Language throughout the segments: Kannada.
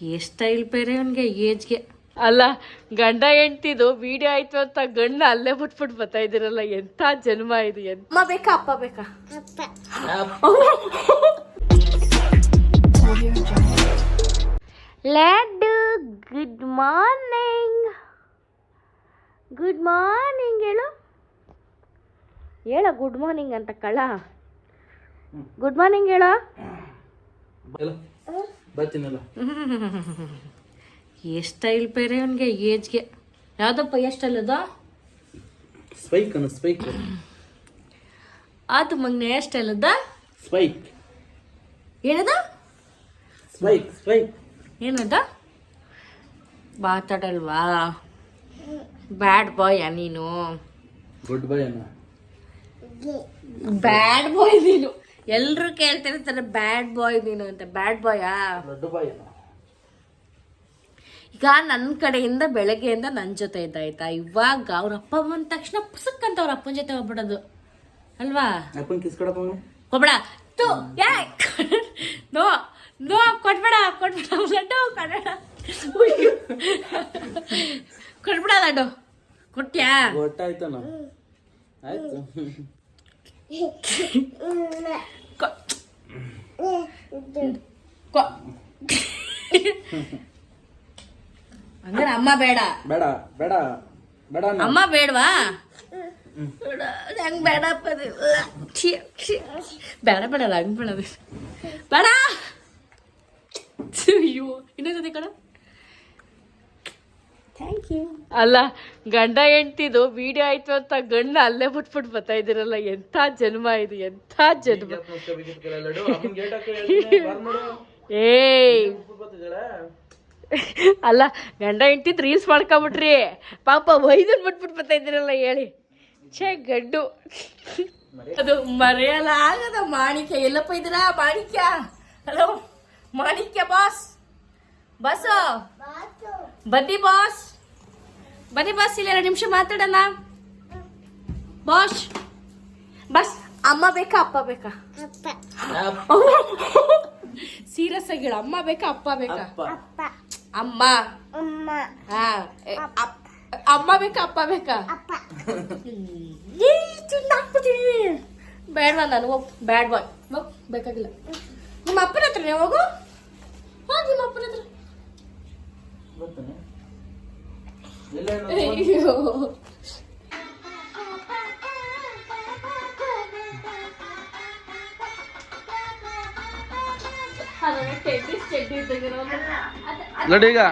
ಎಷ್ಟು ಸ್ಟೈಲ್ ಬೇರೆ ಅವನಿಗೆ ಏಜ್ಗೆ ಅಲ್ಲ ಗಂಡ ಹೆಂಡ್ತಿದು ವಿಡಿಯೋ ಆಯ್ತು ಅಂತ ಗಂಡ ಅಲ್ಲೇ ಬಿಟ್ಬಿಟ್ಟು ಬರ್ತಾ ಇದ್ದೀರಲ್ಲ ಎಂತ ಜನ್ಮ ಇದು ಎಂತ ಬೇಕಾ ಅಪ್ಪ ಬೇಕಾ? Laddu good morning. Good morning ಹೇಳು. ಹೇಳ ಗುಡ್ ಮಾರ್ನಿಂಗ್ ಅಂತ ಕಳ ಗುಡ್ ಮಾರ್ನಿಂಗ್ ಹೇಳ. ಬರ್ತೀನಲ್ಲ. ಎಷ್ಟು ಸ್ಟೈಲ್ ಬೇರೆ ಅವನಿಗೆ ಏಜ್ಗೆ ಯಾವುದಪ್ಪ ಅದು? ಸ್ಪೈಕ್ ಅನ್ನ ಸ್ಪೈಕ್ ಆತು ಮಗ್ನೆ ಅದ? ಸ್ಪೈಕ್ ಏನದ? ಸ್ಪೈಕ್ ಸ್ಪೈಕ್ ಏನದ? ಮಾತಾಡಲ್ವಾ? ಬ್ಯಾಡ್ ಬಾಯ್ ನೀನು? ಗುಡ್ ಬಾಯ್ ಅನ್ನ ಬ್ಯಾಡ್ ಬಾಯ್ ನೀನು. ಎಲ್ರು ಕೇಳ್ತಿರ್ತಾರೆ ಬ್ಯಾಡ್ ಬಾಯ್ ನೀನು ಅಂತ. ಬ್ಯಾಡ್ ಬಾಯಾ ದೊಡ್ಡ ಬಾಯ್ ಅನ್ನ ಈಗ ನನ್ನ ಕಡೆಯಿಂದ ಬೆಳಗ್ಗೆಯಿಂದ ನನ್ನ ಜೊತೆ ಇದ್ದ ಆಯ್ತಾ? ಇವಾಗ ಅವ್ರ ಅಪ್ಪ ಬಂದ ತಕ್ಷಣ ಪುಸಕ್ ಅಂತ ಅವ್ರ ಅಪ್ಪನ ಜೊತೆ ಹೋಗ್ಬಿಡೋದು. ಅಲ್ವಾ? ಕೊಡ್ಬೇಡ. ತು ಯಾ ನೋ ನೋ ಕೊಡ್ಬೇಡ ಕೊಡ್ಬೇಡ ಲಡ್ಡು ಕೊಡ್ಬೇಡ. ಕೊಡ್ಬೇಡ ಲಡ್ಡು. ಕೊಟ್ಯಾ? ಗೊತ್ತಾಯ್ತನ ಆಯ್ತು. ಅಂದ್ರೆ ಅಮ್ಮ ಬೇಡ ಬೇಡ ಬೇಡ ಬೇಡ ಅನ್ನ. ಅಮ್ಮ ಬೇಡವಾ ಬೇಡ ಹಂಗ್ ಬೇಡಪ್ಪ ಅದು. ಛೀ, ಛೀ. ಬೇಡ ಬೇಡ ಹಂಗ್ ಬೇಡ ಅದು. ಬೇಡ ಅಯ್ಯೋ ಇನ್ನೊಂದ್ಸತಿ ಕಣ ಥ್ಯಾಂಕ್ ಯು ಅಲ್ಲ ಗಂಡ ಹೆಂಡ್ತಿದು ವಿಡಿಯೋ ಆಯ್ತು ಅಂತ ಗಂಡ ಅಲ್ಲೇ ಬಿಟ್ಬಿಟ್ಟು ಬರ್ತಾ ಇದ್ದೀರಲ್ಲ ಎಂತ ಜನ್ಮ ಇದು ಎಂತ ಜನ್ಮ. ಏಯ್. ಅಲ್ಲ ಗಂಡ ಹೆಂಡ್ತಿದ್ ರೀಲ್ಸ್ ಮಾಡ್ಕೊಂಬಿಟ್ರಿ. ಪಾಪ ವೈದನ್ ಬಿಟ್ಬಿಟ್ಟು ಬರ್ತಾ ಇದ್ದೀರಲ್ಲ ಹೇಳಿ. ಛೇ ಗಡ್ಡು. ಅದು ಮರೆಯಲ್ಲ ಆಗದ ಮಾಣಿಕ್ಯ. ಎಲ್ಲಪ್ಪ ಇದ್ದೀರಾ Manikya? Hello Manikya boss bus ಬನ್ನಿ ಬಾಸ್ ಬನ್ನಿ ಬಸ್ ಇಲ್ಲ ಎರಡು ನಿಮಿಷ ಮಾತಾಡೋಣ. ಬಾಸ್ ಬಸ್ ಅಮ್ಮ ಬೇಕಾ ಅಪ್ಪ ಬೇಕಾ? ಸೀರಿಯಸ್ ಆಗಿ ಹೇಳು ಅಮ್ಮ ಬೇಕಾ ಅಪ್ಪ ಬೇಕಾ? ಅಪ್ಪ. ಅಮ್ಮ. ಹಾ ಅಮ್ಮ ಬೇಕಾ ಅಪ್ಪ ಬೇಕಾ? ಬೇಡವಾ ನಾನು ಹೋಗ್. ಬ್ಯಾಡ್ ಬಾಯ್ ಹೋಗ್ ಬೇಕಾಗಿಲ್ಲ. ನಿಮ್ಮ ಅಪ್ಪನ ಹತ್ರನೇ ಹೋಗು ಹೋಗಿ. you. लड़ेगा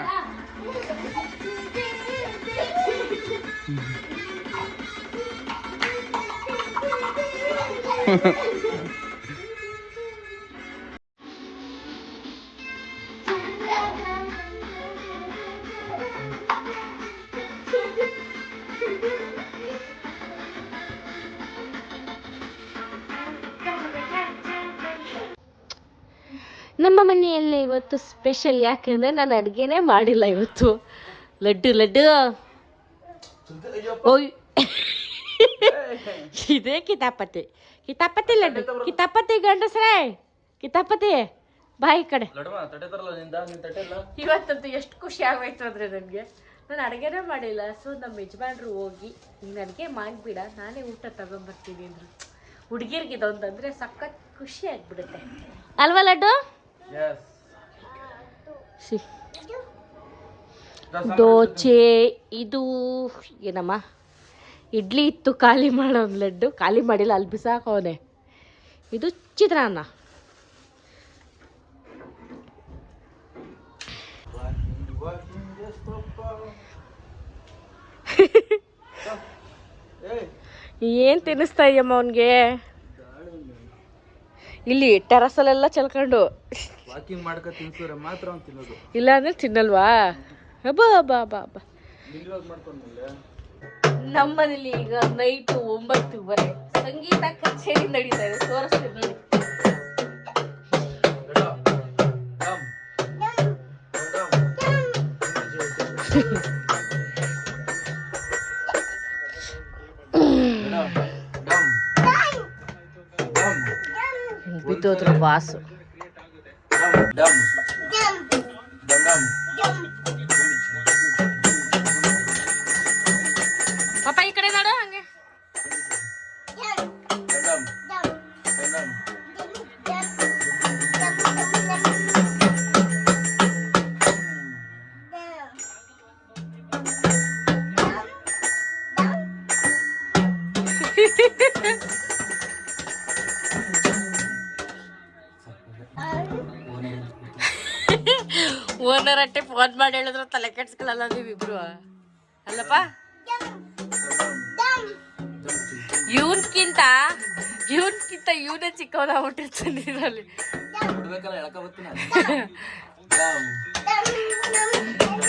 ನಮ್ಮ ಮನೆಯಲ್ಲಿ ಇವತ್ತು ಸ್ಪೆಷಲ್ ಯಾಕೆಂದ್ರೆ ನಾನು ಅಡುಗೆನೇ ಮಾಡಿಲ್ಲ ಇವತ್ತು. ಲಡ್ಡು ಲಡ್ಡು. ಓಯ್. ಇದೇ ಕಿತಾಪತಿ. ಕಿತಾಪತಿ ಲಡ್ಡು. ಕಿತಾಪತಿ ಗಂಡಸ್ರೇ. ಕಿತಾಪತಿ. ಬಾಯಿ ಕಡೆ? ಇವತ್ತಂತೂ ಎಷ್ಟು ಖುಷಿ ಆಗೋಯ್ತು ಅಂದರೆ ನನಗೆ. ನಾನು ಅಡುಗೆನೇ ಮಾಡಿಲ್ಲ. ಸೊ ನಮ್ಮ ಯಜಮಾನ್ರು ಹೋಗಿ ನೀನು ಅಡುಗೆ ಮಾಡಿಬಿಡ. ನಾನೇ ಊಟ ತಗೊಂಬರ್ತೀನಿ ಅಂದರು. ಹುಡುಗಿರ್ಗೆ ಇದೊಂದಂದರೆ ಸಖತ್ ಖುಷಿ ಆಗ್ಬಿಡುತ್ತೆ. ಅಲ್ವಾ ಲಡ್ಡು. ಸಿ ದೋಚೆ ಇದು ಏನಮ್ಮ? ಇಡ್ಲಿ ಇತ್ತು ಖಾಲಿ ಮಾಡೋದು ಲಡ್ಡು. ಖಾಲಿ ಮಾಡಿಲ್ಲ ಅಲ್ಲಿ ಬಿಸಾಕವನೆ ಇದು ಚಿತ್ರಾನ್ನ. ಏನು ತಿನ್ನಿಸ್ತಾ ಇದೆಯಮ್ಮ ಅವನಿಗೆ? ಇಲ್ಲಿ ಟೆರಸಲ್ಲೆಲ್ಲ ಚಲ್ಕೊಂಡು. ವಾಕಿಂಗ್ ಮಾಡ್ಕೊ ತಿನ್ಸಿದ್ರೆ ಮಾತ್ರ ಅವ್ನು ತಿನ್ನೋದು. ಇಲ್ಲ ಅಂದ್ರೆ ತಿನ್ನಲ್ವಾ? ಹಬ್ಬ ಹಬ್ಬ ಹಬ್ಬ ಹಬ್ಬ ಇವಾಗ ಮಾಡ್ಕೊಂಡ್ಮೇಲೆ ನಮ್ಮ ಈಗ ನೈಟ್ ಒಂಬತ್ತುವರೆ. ಸಂಗೀತ ಕಚೇರಿ ನಡೀತಾ ಇದೆ ತೋರಿಸ್ತೀನಿ ನೋಡಿ. ಬಿದ್ದೋದ್ರ boss Dam. Dam. Dam dam. papa owner ಅಟ್ಟೆ ಫೋನ್ ಮಾಡಿ ಹೇಳಿದ್ರೆ ತಲೆ ಕೆಡ್ಸ್ಕೊಳ್ಳಲ್ಲ ನೀವಿಬ್ರು. ಅಲ್ಲಪ್ಪ? ಇವನ್ಕಿಂತ ಇವನ್ಕಿಂತ ಇವನೇ ಚಿಕ್ಕವನಾಗ್ಬಿಟ್ಟಿರ್ತಾನೆ ಇದರಲ್ಲಿ. ಬಿಡ್ಬೇಕಲ್ಲ ಎಳ್ಕ ಬರ್ತೀನಿ